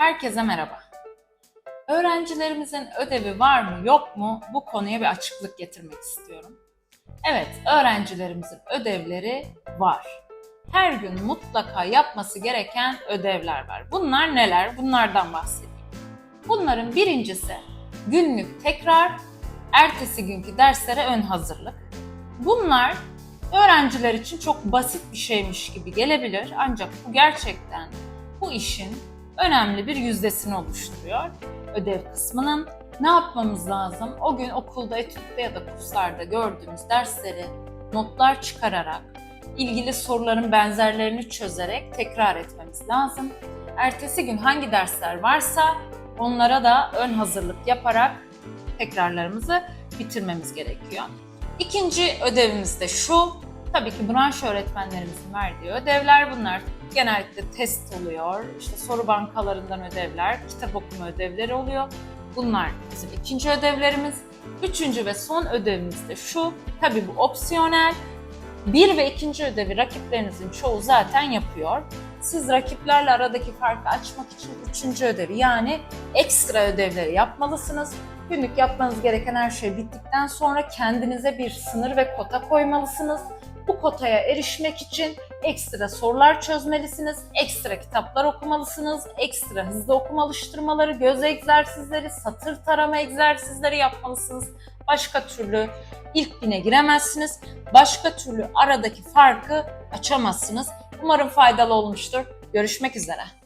Herkese merhaba. Öğrencilerimizin ödevi var mı yok mu bu konuya bir açıklık getirmek istiyorum. Evet, öğrencilerimizin ödevleri var. Her gün mutlaka yapması gereken ödevler var. Bunlar neler? Bunlardan bahsedeyim. Bunların birincisi günlük tekrar, ertesi günkü derslere ön hazırlık. Bunlar öğrenciler için çok basit bir şeymiş gibi gelebilir ancak bu gerçekten bu işin önemli bir yüzdesini oluşturuyor. Ödev kısmının ne yapmamız lazım? O gün okulda, etütte ya da kurslarda gördüğümüz dersleri notlar çıkararak, ilgili soruların benzerlerini çözerek tekrar etmemiz lazım. Ertesi gün hangi dersler varsa onlara da ön hazırlık yaparak tekrarlarımızı bitirmemiz gerekiyor. İkinci ödevimiz de şu. Tabii ki branş öğretmenlerimizin verdiği ödevler bunlar genellikle test oluyor. İşte soru bankalarından ödevler, kitap okuma ödevleri oluyor. Bunlar bizim ikinci ödevlerimiz. Üçüncü ve son ödevimiz de şu. Tabii bu opsiyonel. Bir ve ikinci ödevi rakiplerinizin çoğu zaten yapıyor. Siz rakiplerle aradaki farkı açmak için üçüncü ödevi yani ekstra ödevleri yapmalısınız. Günlük yapmanız gereken her şey bittikten sonra kendinize bir sınır ve kota koymalısınız. Bu kotaya erişmek için ekstra sorular çözmelisiniz, ekstra kitaplar okumalısınız, ekstra hızlı okuma alıştırmaları, göz egzersizleri, satır tarama egzersizleri yapmalısınız. Başka türlü ilk bine giremezsiniz. Başka türlü aradaki farkı açamazsınız. Umarım faydalı olmuştur. Görüşmek üzere.